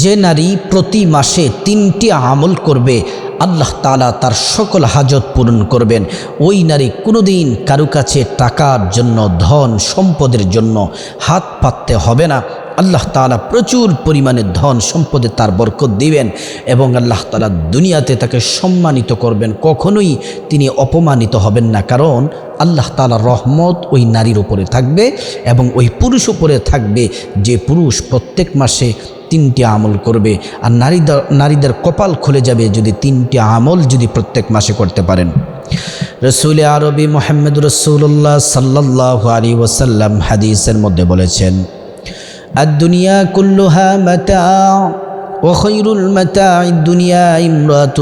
যে নারী প্রতি মাসে তিনটি আমল করবে, আল্লাহ তালা তার সকল হাজত পূরণ করবেন। ওই নারী কোনোদিন কারু কাছে টাকার জন্য, ধন, সম্পদের জন্য হাত পাততে হবে না। আল্লাহ তালা প্রচুর পরিমাণে ধন, সম্পদে তার বরকত দিবেন এবং আল্লাহ তালা দুনিয়াতে তাকে সম্মানিত করবেন। কখনোই তিনি অপমানিত হবেন না, কারণ আল্লাহ তালা রহমত ওই নারীর উপরে থাকবে এবং ওই পুরুষ উপরে থাকবে। যে পুরুষ প্রত্যেক মাসে তিনটি আমল করবে আর নারীদের নারীদের কপাল খুলে যাবে যদি তিনটি আমল যদি প্রত্যেক মাসে করতে পারেন। রসুল আরবি মোহাম্মদ রসুল্লাহ সাল্লাহ আলী ওসাল্লাম হাদিসের মধ্যে বলেছেন আর দুনিয়া কুল্লুহা মাতা ওখৈরুল মাতা দুনিয়া ইমরাত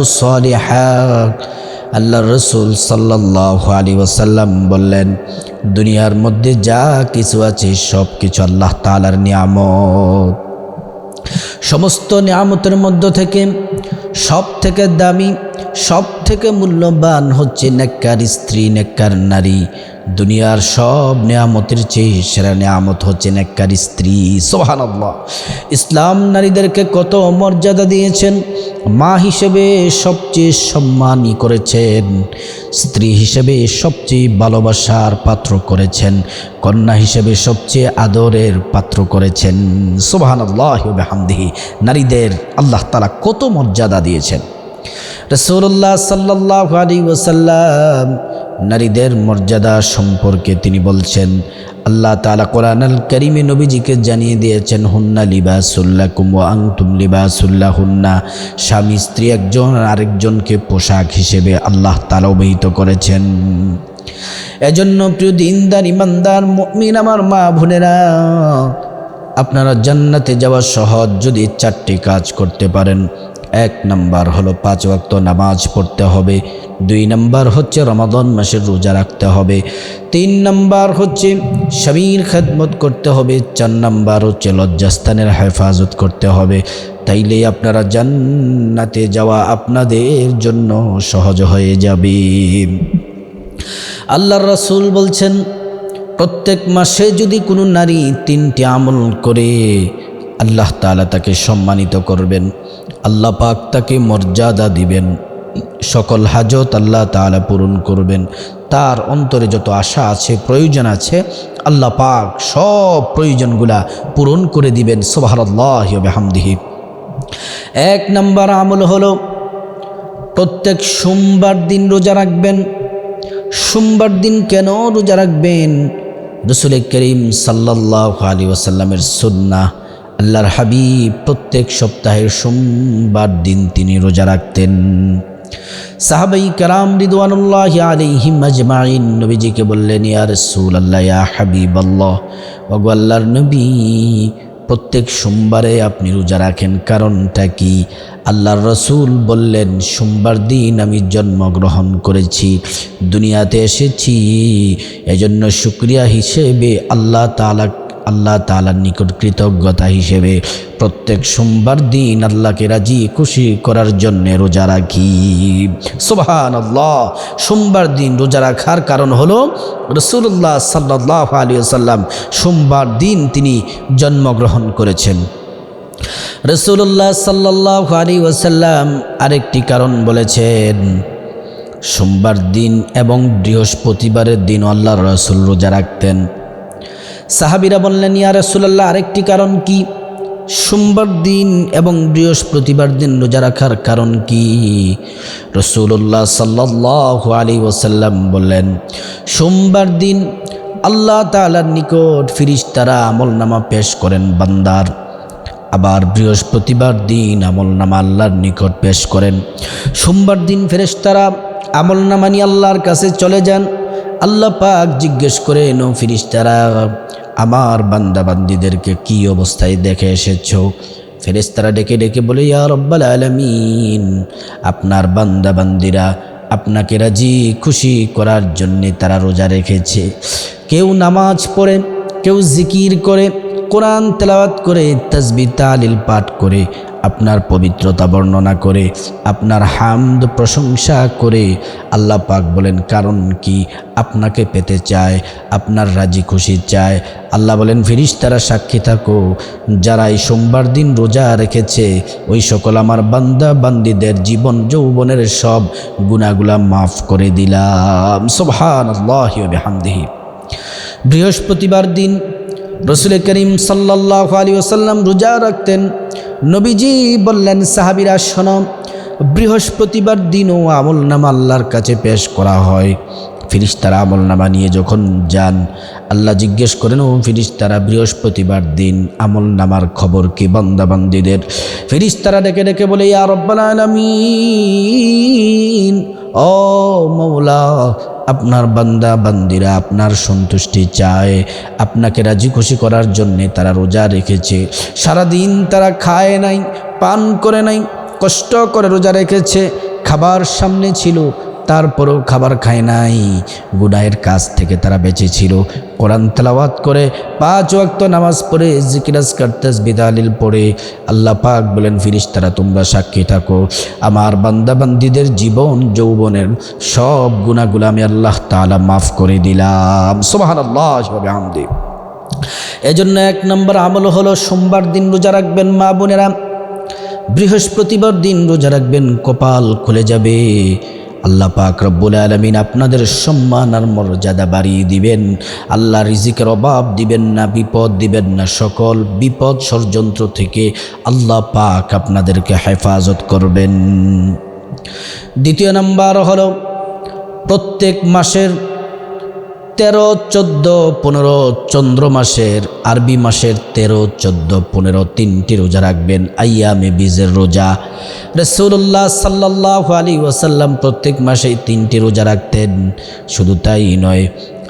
আল্লাহ রসুল সাল্লাহ আলী ওসাল্লাম বললেন, দুনিয়ার মধ্যে যা কিছু আছে সব কিছু আল্লাহ তালার নিয়ামত। সমস্ত নিয়ামতের মধ্য থেকে সব থেকে দামি সব থেকে মূল্যবান হচ্ছে নেককার স্ত্রী, নেককার নারী। দুনিয়ার সব নিয়ামতের চেয়ে সেরা নিয়ামত হচ্ছে নেককার স্ত্রী। সোহানাল্লাহ ইসলাম নারীদেরকে কত মর্যাদা দিয়েছেন, মা হিসেবে সবচেয়ে সম্মানই করেছেন, স্ত্রী হিসেবে সবচেয়ে ভালোবাসার পাত্র করেছেন, কন্যা হিসেবে সবচেয়ে আদরের পাত্র করেছেন। সোবাহান আল্লাহ হামদিহি নারীদের আল্লাহ তালা কত মর্যাদা দিয়েছেন। রসৌল্লাহ সাল্লাহ আলী ওসাল্লাম নারীদের মর্যাদা সম্পর্কে তিনি বলছেন, আল্লাহ তালা কোরআন আল করিমে নবীজিকে জানিয়ে দিয়েছেন, হুন্না লিবাসুল্লাহ কুমো আংতুম লিবাসুল্লাহ হুন্না স্বামী, স্ত্রী একজন আরেকজনকে পোশাক হিসেবে আল্লাহ তালা অবহিত করেছেন। এজন্য প্রিয় দিনদার, ইমানদার মিন আমার মা বোনেরা, আপনারা জান্নাতে যাওয়া সহজ যদি চারটি কাজ করতে পারেন। এক নাম্বার হলো পাঁচ ওয়াক্ত নামাজ পড়তে হবে। দুই নাম্বার হচ্ছে রমাদন মাসের রোজা রাখতে হবে। তিন নাম্বার হচ্ছে স্বামীর খেদমত করতে হবে। চার নাম্বার হচ্ছে লজ্জাস্থানের হেফাজত করতে হবে। তাইলে আপনারা জান্নাতে যাওয়া আপনাদের জন্য সহজ হয়ে যাবে। আল্লাহর রাসূল বলছেন, প্রত্যেক মাসে যদি কোনো নারী তিনটি আমল করে, আল্লাহ তালা তাকে সম্মানিত করবেন। আল্লাহ পাক তাকে মর্যাদা দিবেন। সকল হাজত আল্লাহ তালা পূরণ করবেন। তার অন্তরে যত আশা আছে, প্রয়োজন আছে, আল্লাহ পাক সব প্রয়োজনগুলা পূরণ করে দিবেন। সোবাহাল্লাহ হামদিহি এক নম্বর আমল হলো, প্রত্যেক সোমবার দিন রোজা রাখবেন। সোমবার দিন কেন রোজা রাখবেন? রসুল করিম সাল্লাহ আলী ওসাল্লামের সুন্না আল্লাহর হাবিব প্রত্যেক সপ্তাহের সোমবার দিন তিনি রোজা রাখতেন। সাহাবাই কারাম রিদওয়ানুল্লাহ আলাইহিম আজমাইন নবীজিকে বললেন, ইয়া রসুল আল্লাহ ইয়া হাবিব আল্লাহ ওগো আল্লাহর নবী, প্রত্যেক সোমবারে আপনি রোজা রাখেন। কারণটা কি? আল্লাহর রসুল বললেন, সোমবার দিন আমি জন্মগ্রহণ করেছি, দুনিয়াতে এসেছি। এজন্য শুক্রিয়া হিসেবে আল্লাহ তালা আল্লাহ তালার নিকট কৃতজ্ঞতা হিসেবে প্রত্যেক সোমবার দিন আল্লাহকে রাজি খুশি করার জন্যে রোজা রাখি। সোবাহান আল্লাহ সোমবার দিন রোজা রাখার কারণ হলো রসুল্লাহ সাল্লাহ আলী সাল্লাম সোমবার দিন তিনি জন্মগ্রহণ করেছেন। রসুল্লাহ সাল্লাহ আলী ওসাল্লাম আরেকটি কারণ বলেছেন, সোমবার দিন এবং বৃহস্পতিবারের দিন আল্লাহ রসুল রোজা রাখতেন। সাহাবিরা বললেন, ইয়া রসুল্লাহ আরেকটি কারণ কি? সোমবার দিন এবং বৃহস্পতিবার দিন রোজা রাখার কারণ কি? রসুল্লাহ সাল্লাহ আলী ওসাল্লাম বললেন, সোমবার দিন আল্লাহ তালার নিকট ফিরিস্তারা আমল নামা পেশ করেন বান্দার। আবার বৃহস্পতিবার দিন আমল নামা আল্লাহর নিকট পেশ করেন। সোমবার দিন ফেরেশতারা আমল নামা নিয়ে আল্লাহর কাছে চলে যান। আল্লাহ পাক জিজ্ঞেস করেন, ও ফিরিস্তারা আমার বান্দাবান্দিদেরকে কি অবস্থায় দেখে এসেছ? ফেরেস্তারা ডেকে ডেকে বলে, ইয়া রব্বাল আলমিন, আপনার বান্দাবান্দিরা আপনাকে রাজি, খুশি করার জন্যে তারা রোজা রেখেছে। কেউ নামাজ পড়ে, কেউ জিকির করে, কোরআন তেলাওয়াত করে তসবি তালিল পাঠ করে আপনার পবিত্রতা বর্ণনা করে, আপনার হামদ প্রশংসা করে আল্লাহ পাক বলেন, কারণ কি? আপনাকে পেতে চায়, আপনার রাজি খুশি চায়। আল্লাহ বলেন ফিরিস তারা সাক্ষী থাকো, যারা এই সোমবার দিন রোজা রেখেছে, ওই সকল আমার বান্দা বান্দিদের জীবন, যৌবনের সব গুণাগুলা মাফ করে দিলাম। আল্লাহ হামদিহি বৃহস্পতিবার দিন রসুল করিম সাল্লাহ আলী ওসাল্লাম রোজা রাখতেন। নবীজি বললেন, সাহাবিরা, শোনো, বৃহস্পতিবার দিনও আমল নামা আল্লাহর কাছে পেশ করা হয়। ফিরিস্তারা আমল নামা নিয়ে যখন যান, আল্লাহ জিজ্ঞেস করেন, ও ফিরিস্তারা, বৃহস্পতিবার দিন আমল নামার খবর কি বান্দাবান্দিদের? ফিরিস্তারা ডেকে ডেকে বলে, ইয়া রব্বাল ও মৌলা আপনার বান্দা, বান্দিরা আপনার সন্তুষ্টি চায়। আপনাকে রাজি খুশি করার জন্যে তারা রোজা রেখেছে। সারাদিন তারা খায় নাই, পান করে নাই, কষ্ট করে রোজা রেখেছে। খাবার সামনে ছিল তারপরেও খাবার খায় নাই। গুনায়ের কাজ থেকে তারা বেঁচে ছিল। কোরআন তেলাওয়াত করে পাঁচ ওয়াক্ত নামাজ পড়ে জিকিরাজ কার্তাস বিদালিল পড়ে আল্লাহ পাক বলেন ফিরিস তারা তোমরা সাক্ষী থাকো। আমার বান্দাবান্দিদের জীবন, যৌবনের সব গুণাগুলো আমি আল্লাহ তালা মাফ করে দিলাম। সোবাহান আল্লাহ আমদি এজন্য এক নম্বর আমল হলো সোমবার দিন রোজা রাখবেন মা বোনেরা। বৃহস্পতিবার দিন রোজা রাখবেন, কপাল খুলে যাবে। আল্লাহ পাক রব্বুল আলমিন আপনাদের সম্মান আর মর্যাদা বাড়িয়ে দিবেন। আল্লাহ রিজিকের অভাব দিবেন না, বিপদ দিবেন না, সকল বিপদ ষড়যন্ত্র থেকে আল্লাহ পাক আপনাদেরকে হেফাজত করবেন। দ্বিতীয় নাম্বার হল, প্রত্যেক মাসের তেরো, চোদ্দ, পনেরো, চন্দ্র মাসের আরবি মাসের তেরো, চোদ্দ, পনেরো তিনটি রোজা রাখবেন। আইয়ামে বীজের রোজা। রসুল্লাহ সাল্লাহ আলী ওয়াসাল্লাম প্রত্যেক মাসেই তিনটি রোজা রাখতেন। শুধু তাই নয়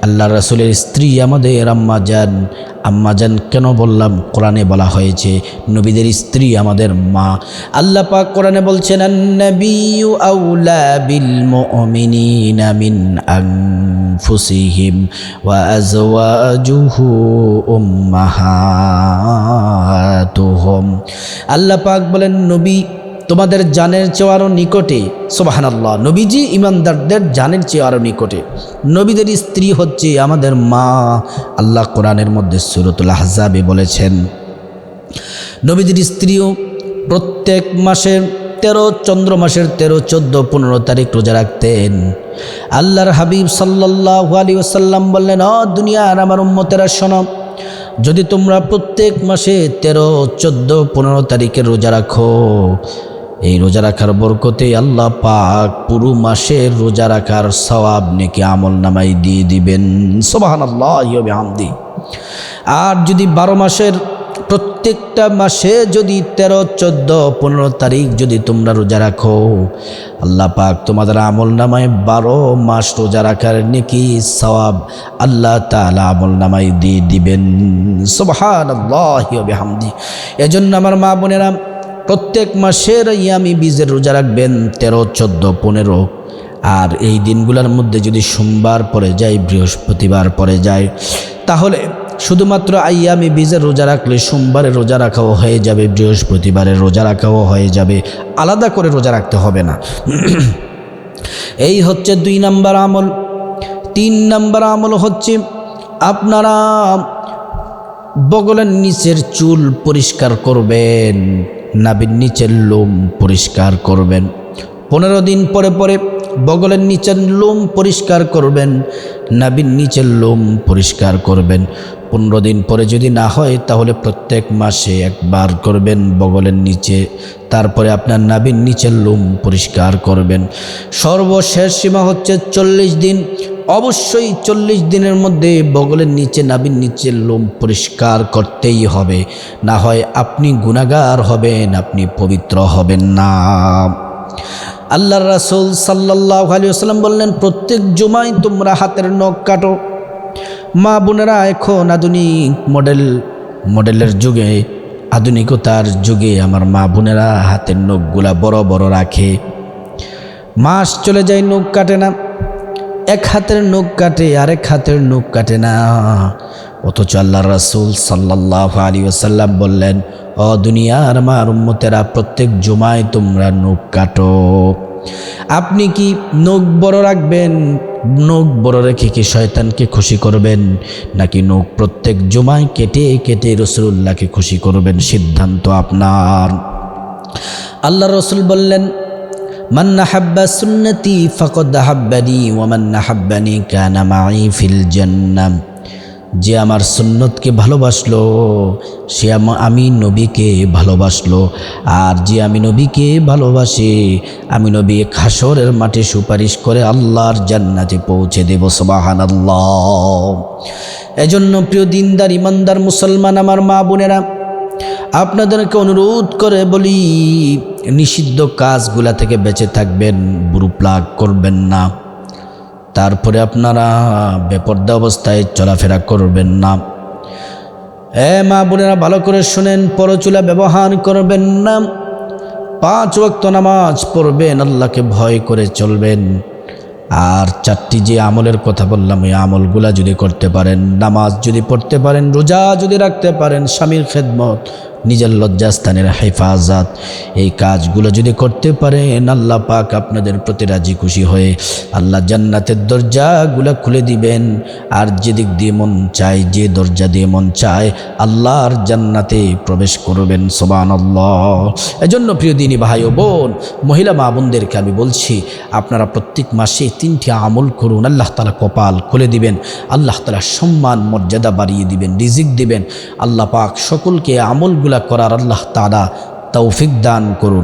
আল্লাহ রসুলের স্ত্রী আমাদের আম্মা যান আম্মাজান আম্মাজান কেন বললাম? কোরআনে বলা হয়েছে, নবীদের স্ত্রী আমাদের মা। আল্লাহ পাক কোরআনে বলছেন উম্মাহাতুহুম। আল্লাহ পাক বলেন, নবী তোমাদের জানের চেয়ে আরও নিকটে সোবাহান আল্লাহ নবীজি ইমানদারদের জানের চেয়ে আরও নিকটে। নবীদের স্ত্রী হচ্ছে আমাদের মা। আল্লাহ কোরআনের মধ্যে সুরতুল হাজাবে বলেছেন নবীদের স্ত্রীও প্রত্যেক মাসের তেরো, চন্দ্র মাসের তেরো, চোদ্দ, পনেরো তারিখ রোজা রাখতেন। আল্লাহর হাবিব সাল্লাহ আলী ওসাল্লাম বললেন, অ দুনিয়ার আমার উম্মতেরা, শোনো, যদি তোমরা প্রত্যেক মাসে তেরো, চোদ্দ, পনেরো তারিখে রোজা রাখো এই রোজা রাখার বরকতে আল্লাহ পাক পুরো মাসের রোজা রাখার সবাব নাকি আমল নামাই দিয়ে দিবেন। সোবাহান আল্লাহ হামদি আর যদি বারো মাসের প্রত্যেকটা মাসে যদি তেরো, চোদ্দ, পনেরো তারিখ যদি তোমরা রোজা রাখো, আল্লাহ পাক তোমাদের আমল নামায় বারো মাস রোজা রাখার নাকি সবাব আল্লাহ তালা আমল নামাই দিয়ে দিবেন। সোবাহান আল্লাহ হামদি এজন্য আমার মা বোনেরা প্রত্যেক মাসের ইয়ামি বীজের রোজা রাখবেন তেরো, চোদ্দ, পনেরো। আর এই দিনগুলোর মধ্যে যদি সোমবার পরে যায়, বৃহস্পতিবার পরে যায়, তাহলে শুধুমাত্র আইয়ামি বীজের রোজা রাখলে সোমবারে রোজা রাখাও হয়ে যাবে, বৃহস্পতিবারে রোজা রাখাও হয়ে যাবে। আলাদা করে রোজা রাখতে হবে না। এই হচ্ছে দুই নাম্বার আমল। তিন নাম্বার আমল হচ্ছে আপনারা বগলের নিচের চুল পরিষ্কার করবেন। নাবির নিচের লোম পরিষ্কার করবেন। পনেরো দিন পরে পরে বগলের নিচের লোম পরিষ্কার করবেন, নাবির নিচের লোম পরিষ্কার করবেন। পনেরো দিন পরে যদি না হয়, তাহলে প্রত্যেক মাসে একবার করবেন বগলের নিচে। তারপরে আপনার নাবির নিচের লোম পরিষ্কার করবেন। সর্বশেষ সীমা হচ্ছে চল্লিশ দিন। অবশ্যই চল্লিশ দিনের মধ্যে বগলের নিচে নাবির নিচের লোম পরিষ্কার করতেই হবে। না হয় আপনি গুণাগার হবেন, আপনি পবিত্র হবেন না। আল্লাহ রাসুল সাল্লাহ আলী আসাল্লাম বললেন, প্রত্যেক জুমায় তোমরা হাতের নখ কাটো। মা বোনেরা এখন আধুনিক মডেল, মডেলের যুগে, আধুনিকতার যুগে আমার মা বোনেরা হাতের নখগুলা বড় বড় রাখে। মাস চলে যায়, নখ কাটে না। এক হাতের নখ কাটে, আরেক হাতের নখ কাটে না। অথচ আল্লাহ রাসুল সাল্লাহ আলী ওসাল্লাম বললেন, অ দুনিয়ার আমার উম্মতেরা, প্রত্যেক জুমায় তোমরা নখ কাটো। আপনি কি নখ বড় রাখবেন? নখ বড় রেখে কি শয়তানকে খুশি করবেন? নাকি নখ প্রত্যেক জুমায় কেটে কেটে রসুল্লাহকে খুশি করবেন? সিদ্ধান্ত আপনার। আল্লাহ রসুল বললেন মান্না হাব্বা সুন্নতি ফকদ হাব্বানি ওয়ামান্না হাব্বানি কানা মাই ফিল জান্নাম যে আমার সুন্নতকে ভালোবাসলো, সে আম- নবীকে ভালোবাসলো। আর যে আমি নবীকে ভালোবাসি, আমি নবী খাসরের মাঠে সুপারিশ করে আল্লাহর জান্নাতে পৌঁছে দেব সবাহান আল্লাহ এজন্য প্রিয় দিনদার, ইমানদার মুসলমান আমার মা বোনেরা, আপনাদেরকে অনুরোধ করে বলি, নিষিদ্ধ কাজগুলা থেকে বেঁচে থাকবেন, বুরু প্লাগ করবেন না। তারপরে আপনারা বেপর্দা অবস্থায় চলাফেরা করবেন না। এ মা বোনেরা, ভালো করে শুনেন, পরচুলা ব্যবহার করবেন না। পাঁচ ওয়াক্ত নামাজ পড়বেন, আল্লাহকে ভয় করে চলবেন। আর চারটি যে আমলের কথা বললাম, ওই আমলগুলা যদি করতে পারেন, নামাজ যদি পড়তে পারেন, রোজা যদি রাখতে পারেন, স্বামীর খেদমত নিজের লজ্জাস্থানের হেফাজত। এই কাজগুলো যদি করতে পারেন, আল্লাহ পাক আপনাদের প্রতি রাজি খুশি হয়ে আল্লাহ জান্নাতের দরজাগুলো খুলে দিবেন। আর যেদিক দিয়ে মন চায়, যে দরজা দিয়ে মন চায়, আল্লাহর জান্নাতে প্রবেশ করবেন সোবান আল্লাহ এজন্য প্রিয় দিনী ভাই ও বোন, মহিলা মা বোনদেরকে আমি বলছি, আপনারা প্রত্যেক মাসে তিনটি আমল করুন, আল্লাহ তালা কপাল খুলে দিবেন, আল্লাহ তালা সম্মান, মর্যাদা বাড়িয়ে দিবেন, রিজিক দিবেন। আল্লাহ পাক সকলকে আমলগুলা করার আল্লাহ তালা তৌফিক দান করুন।